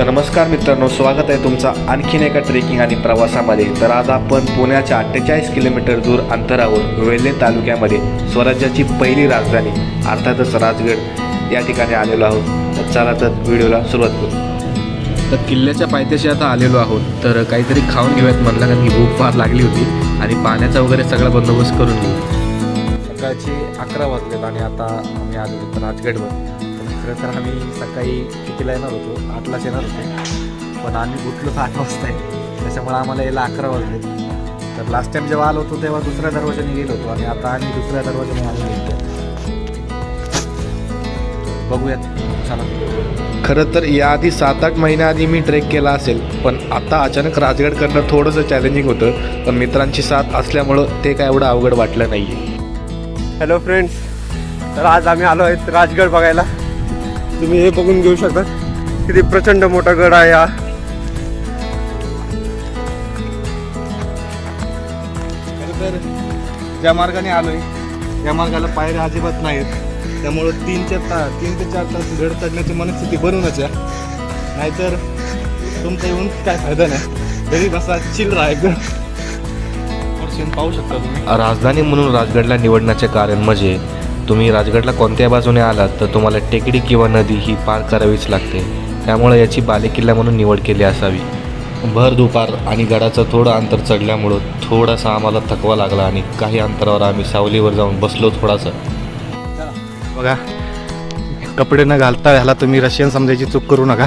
तर नमस्कार मित्रांनो स्वागत आहे तुमचं आणखीन एका ट्रेकिंग आणि प्रवासामध्ये. तर आज आपण पुण्याच्या अठ्ठेचाळीस किलोमीटर दूर अंतरावर वेल्हे तालुक्यामध्ये स्वराज्याची पहिली राजधानी अर्थातच राजगड या ठिकाणी आलेलो आहोत. तर चला तर व्हिडिओला सुरुवात करू. तर किल्ल्याच्या पायथ्याशी आता आलेलो आहोत. तर काहीतरी खाऊन घेऊयात म्हणलं कारण की भूक फार लागली होती आणि पाण्याचा वगैरे सगळा बंदोबस्त करून घेऊ. सकाळचे अकरा वाजलेत आणि आता आम्ही आलो राजगडवर. खरं तर आम्ही सकाळी कितीला येणार होतो? आठलाच येणार होतो. पण आम्ही उठलो तर आठ वाजता. आहे त्याच्यामुळे आम्हाला यायला अकरा वाजले. तर लास्ट टाइम जेव्हा आलो होतो तेव्हा दुसऱ्या दरवाजाने गेलो होतो. आणि आता आम्ही दुसऱ्या दरवाजाने आलो गेलो बघूयात. चला. खरं तर याआधी सात आठ महिन्याआधी मी ट्रेक केला असेल पण आता अचानक राजगड करणं थोडंसं चॅलेंजिंग होतं. पण मित्रांची साथ असल्यामुळं ते काय एवढं अवघड वाटलं नाही हॅलो फ्रेंड्स तर आज आम्ही आलो आहेत राजगड बघायला. तुम्ही हे बघून घेऊ शकता. किती प्रचंड मोठा गड आहे हा. तर ज्या मार्गाने आलोय त्या मार्गाला पायऱ्या अजिबात नाहीत. त्यामुळं तीन चार तास तीन ते चार तास गड चढण्याची मनस्थिती बनवूनच आहे नाहीतर तुमचा येऊन काय फायदा नाही. घरी बसा चिल राहा एकदम. सीन पाहू शकता तुम्ही. राजधानी म्हणून राजगडला निवडण्याचे कारण म्हणजे तुम्ही राजगडला कोणत्या बाजूने आलात तर तुम्हाला टेकडी किंवा नदी ही पार करावीच लागते. त्यामुळे याची बालेकिल्ला म्हणून निवड केली असावी. भर दुपार आणि गडाचं थोडं अंतर चढल्यामुळं थोडासा आम्हाला थकवा लागला आणि काही अंतरावर आम्ही सावलीवर जाऊन बसलो थोडासा. बघा कपडे न घालता ह्याला तुम्ही रशियन समजायची चूक करू नका.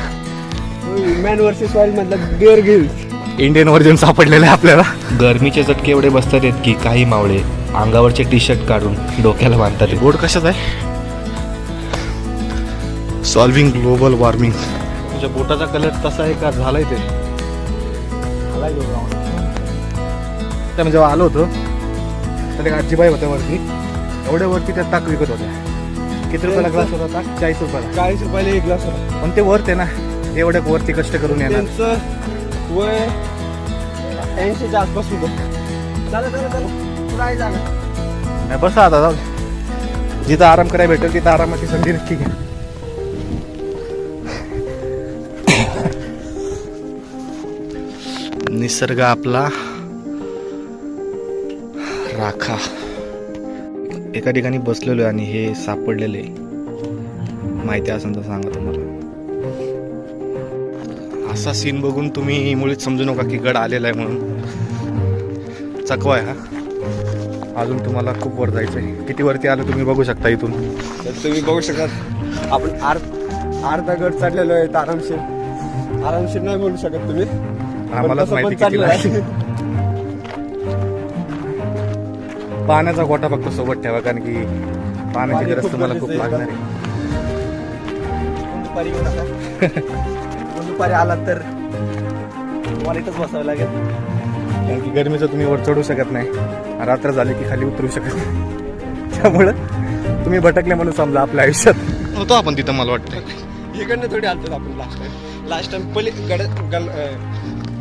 मॅन वर्सेस वाईल्ड मधलं बिअर गिल्स इंडियन व्हर्जन सापडलेलं आहे आपल्याला. गरमीचे चटके एवढे बसतात आहेत की काही मावळे. अंगावरचे टी शर्ट काढून डोक्याला बांधतात. बोर्ड कशाच आहे? सॉल्विंग ग्लोबल वॉर्मिंग तुझ्या बोटाचा कलर तसा आहे का? झालाय ते. त्या जेव्हा आलो होतो. तर एक आजीबाई होत्या वरती. एवढ्या वरती त्या ताक विकत होत्या. किती रुपयाला ग्लास होता ताक? चाळीस रुपयाला. चाळीस रुपयाला एक ग्लास होता. पण ते वरते आहे ना एवढ्या वरती कष्ट करून येणार. वय ऐंशीच्या आसपास होतं. चला चला चला नाही आहे नाही बसा आता जाऊ जिथं आराम करायला भेटेल तिथं आरामाची संधी नक्की घ्या. निसर्ग आपला. राखा. एका ठिकाणी बसलेलो आहे आणि हे सापडलेले माहिती असेल तर सांगा तुम्हाला. असा सीन बघून तुम्ही मुळीच समजू नका की गड आलेला आहे म्हणून. चकवा आहे हा. अजून तुम्हाला खूप वर जायचं आहे किती वरती आलं तुम्ही बघू शकता इथून. तर तुम्ही बघू शकता आपण अर्ध अर्धा गड चढलेलो आहे आरामशीर. आरामशीर नाही बोलू शकत तुम्ही. आम्हालाच माहिती आहे. पाण्याचा गोटा फक्त सोबत ठेवा कारण की पाण्याची पाणी गरज तुम्हाला खूप लागणार आहे. दुपारी आलात तर इथंच बसावं लागेल. कारण की गरमीचं तुम्ही वर चढू शकत नाही. रात्र झाली की खाली उतरू शकत नाही. त्यामुळं तुम्ही भटकले म्हणून समजा आपल्या आयुष्यात. होतो आपण तिथं मला वाटतं इकडनं थोडी आलतो आपण लास्ट टाइम लास्ट टाइम पली गड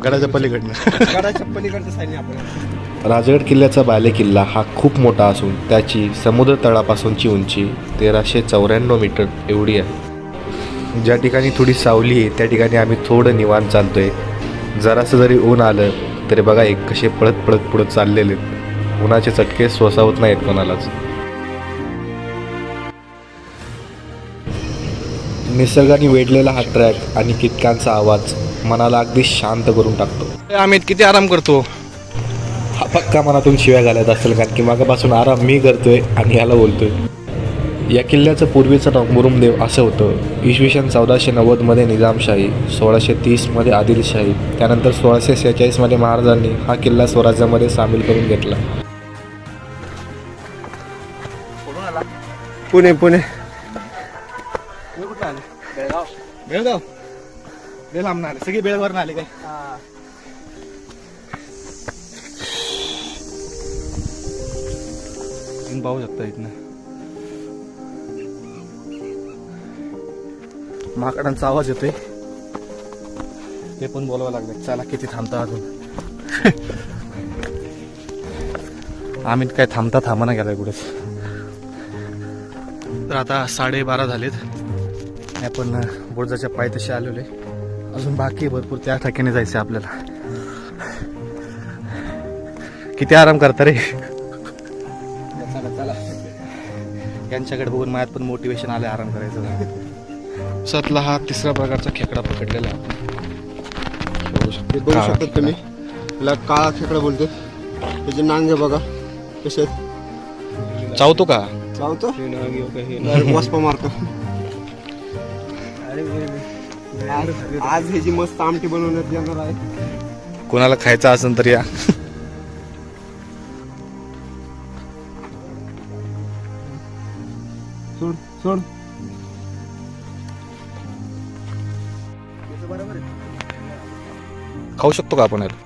गडाच्या पलीकडनं. गडाच्या पलीकडच्या साईडने आपण राजगड किल्ल्याचा बालेकिल्ला हा खूप मोठा असून त्याची समुद्र तळापासूनची उंची तेराशे चौऱ्याण्णव मीटर एवढी आहे. ज्या ठिकाणी थोडी सावली आहे त्या ठिकाणी आम्ही थोडं निवांत चालतोय. जरासं जरी ऊन आलं तरी बघा एक कसे पळत पळत पुढत चाललेले. उन्हाचे चटके सोसावत नाहीत कोणालाच. निसर्गाने वेढलेला हा ट्रॅक आणि कीटकांचा आवाज मनाला अगदी शांत करून टाकतो. आम्ही किती आराम करतो? हा पक्का मनातून शिव्या घालत असेल कारण की मागापासून आराम मी करतोय आणि याला बोलतोय. या किल्ल्याचं पूर्वीचं नाव मुरुमदेव असं होतं. इसवी सन चौदाशे नव्वदमध्ये निजामशाही सोळाशे तीसमध्ये आदिलशाही त्यानंतर सोळाशे सेहेचाळीसमध्ये महाराजांनी हा किल्ला स्वराज्यामध्ये सामील करून घेतला. पुणे पुणे. बेळगाव. बेळगाव? बेळगाव आले. सगळी बेळगावर आले काय? तुम्ही पाहू शकता इथनं. माकडांचा आवाज येतोय. ते पण बोलावं लागलं चला किती थांबता अजून? आम्ही काय थांबता थांबा गेलाय कुठेच. तर आता साडेबारा झालेत. आपण बुर्जाच्या पायथ्याशी आलेलो आहे. अजून बाकी भरपूर त्या ठिकाणी जायचं आहे आपल्याला. किती आराम करता रे. यांच्याकडे बघून माझ्यात पण मोटिवेशन आलं आराम करायचं. सातला हा तिसरा प्रकारचा खेकडा पकडलेला. हे बघू हा. शकतात तुम्ही. याला काळा खेकडा बोलतो त्याचे नांगे बघा कसे आहेत? चावतो का? चावतो? वस्पा मारतो. आज- आज ह्याची मस्त आमटी बनवण्यात येणार आहे. कोणाला खायचा असेल तर या. सोड सोड. खाऊ शकतो का आपण याला?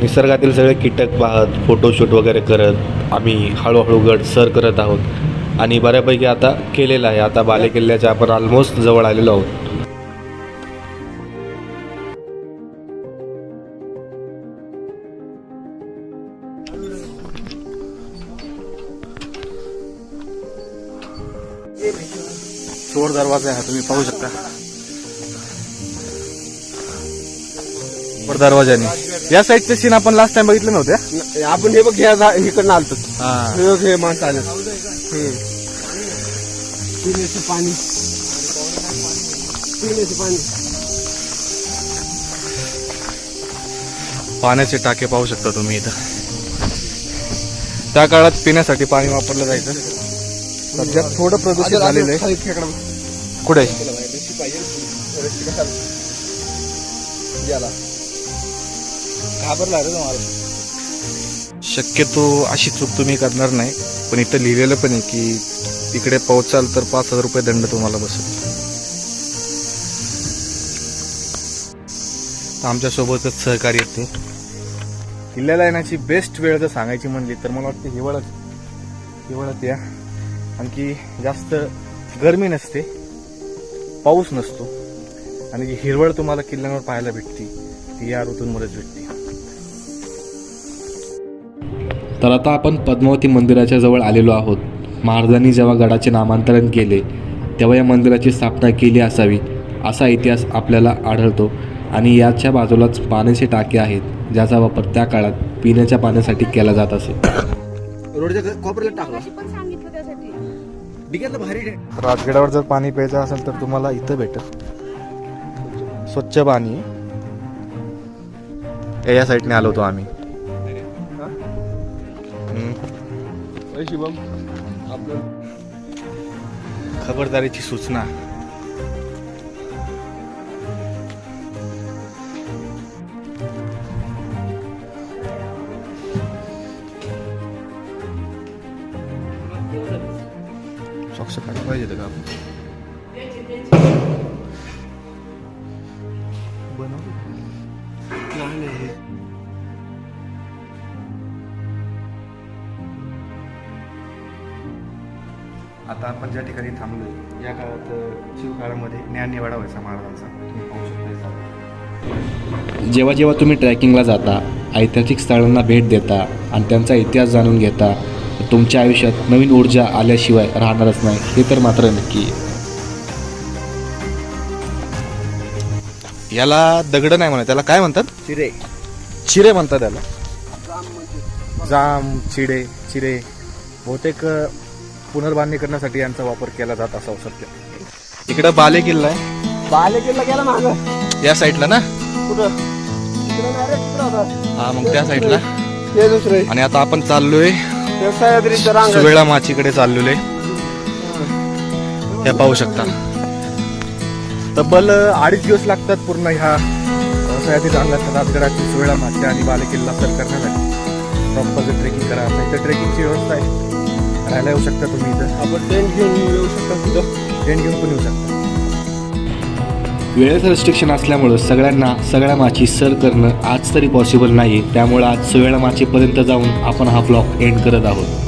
निसर्गातील सगळे कीटक पाहत फोटोशूट वगैरे करत आम्ही हळूहळू गड सर करत आहोत. आणि बऱ्यापैकी आता केलेलं आहे. आता बाले किल्ल्याच्या आपण ऑलमोस्ट जवळ आलेलो आहोत. चोर दरवाजा आहे हा तुम्ही पाहू शकता. वर दरवाजाने या साईडचे सीन आपण लास्ट टाइम बघितले नव्हते आपण हे बघ ह्या इकडनं आलतो. हा. माणसं आले पाणी. पाण्याचे टाके पाहू शकता तुम्ही इथं. त्या काळात पिण्यासाठी पाणी वापरलं जायचं. सध्या थोडं प्रदूषित झालेलं आहे. कुठे? घाबरला रे तुम्हाला शक्यतो अशी चूक तुम्ही करणार नाही पण इथं लिहिलेलं पण आहे की तिकडे पोहोचाल तर पाच हजार रुपये दंड तुम्हाला बसेल आमच्यासोबतच सहकारी आहेत ते. किल्ल्याला येण्याची बेस्ट वेळ जर सांगायची म्हणली तर मला वाटतं हिवाळ्यात हिवाळ्यात या. आणखी जास्त गरमी नसते पाऊस नसतो. आणि जी हिरवळ तुम्हाला किल्ल्यांवर पाहायला भेटते ती या ऋतूंमध्येच भेटते. तर आता आपण पद्मावती मंदिराच्या जवळ आलेलो आहोत. महाराजांनी जेव्हा गडाचे नामांतरण केले तेव्हा या मंदिराची स्थापना केली असावी असा इतिहास आपल्याला आढळतो. आणि याच्या बाजूलाच पाण्याचे टाके आहेत ज्याचा वापर त्या काळात पिण्याच्या पाण्यासाठी केला जात असे. रोडच्या कॉपऱ्याला टाकला. भारी राजगडावर जर पाणी प्यायचं असेल तर तुम्हाला इथं भेटेल. स्वच्छ पाणी. या साईडने आलो होतो आम्ही. हम्म. शिवम आपलं खबरदारीची सूचना. आता आपण ज्या ठिकाणी थांबलोय या काळात शिवकाळामध्ये ज्ञाननिवाडा व्हायचा महाराजांचा. तुम्ही पाहू शकता इथं. जेव्हा जेव्हा तुम्ही ट्रॅकिंगला जाता ऐतिहासिक स्थळांना भेट देता आणि त्यांचा इतिहास जाणून घेता तुमच्या आयुष्यात नवीन ऊर्जा आल्याशिवाय राहणारच नाही हे तर मात्र नक्की. याला दगड नाही म्हणत त्याला काय म्हणतात? चिरे. चिरे म्हणतात त्याला जाम चिडे चिरे. बहुतेक पुनर्बांधणी करण्यासाठी यांचा वापर केला जात असावा सध्या इकडं बाले किल्ला आहे. बाले किल्ला गेला मागं. या साईडला ना? कुठं? तिकडं नाही रे, तिकडं होता. हा मग त्या साईडला. ते दुसरे आणि आता आपण चाललोय ते सह्याद्रीचं रांग सुवेळा माचीकडे चाललेलो आहे हे पाहू शकता. तब्बल अडीच दिवस लागतात पूर्ण ह्या सह्याद्री रांगाच्या राजगडाची सुवेळा माची आणि बालेकिल्ला सर करण्यासाठी. प्रॉपर जर ट्रेकिंग करा. नाही तर ट्रेकिंगची व्यवस्था आहे. राहायला येऊ शकता तुम्ही इथं. आपण टेंट घेऊन येऊ शकता तिथं. टेंट घेऊन पण येऊ शकता. वेळेचं रिस्ट्रिक्शन असल्यामुळं सगळ्यांना सगळ्या माची सर करणं आज तरी पॉसिबल नाही त्यामुळं आज सुवेळा माचीपर्यंत जाऊन आपण हा ब्लॉग एंड करत आहोत.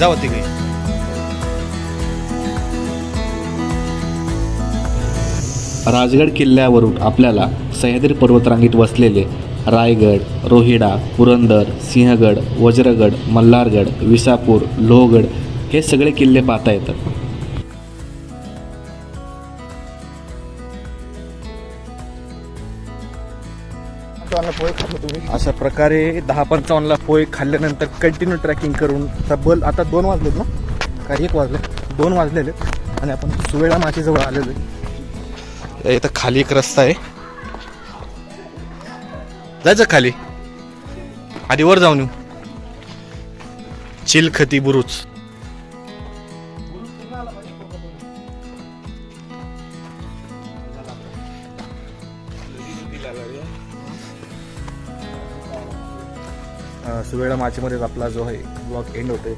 जावं तिकडे. राजगड किल्ल्यावरून आपल्याला सह्याद्री पर्वतरांगेत वसलेले रायगड रोहिडा पुरंदर सिंहगड वज्रगड मल्हारगड विसापूर लोहगड हे सगळे किल्ले पाहता येतात. अशा प्रकारे दहा पंचावन्नला पोहे खाल्ल्यानंतर कंटिन्यू ट्रॅकिंग करून तब्बल आता दोन वाजलेत ना? का एक वाजले. दोन वाजलेले. आणि आपण सुवेळा माशीजवळ आलेलो आहे. इथं खाली एक रस्ता आहे. जायचं खाली. आधी वर जाऊन येऊ. चिलखती बुरुज. सुवेळा माचीमध्येच आपला जो आहे ब्लॉग एंड होते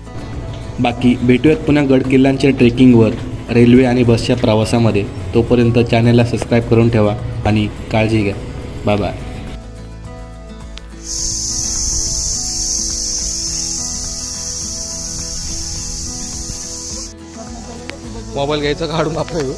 बाकी भेटूयात पुन्हा गड किल्ल्यांच्या ट्रेकिंगवर रेल्वे आणि बसच्या प्रवासामध्ये. तोपर्यंत चॅनलला सबस्क्राईब करून ठेवा आणि काळजी घ्या. बाय बाय मोबाईल घ्यायचा काढून आपलं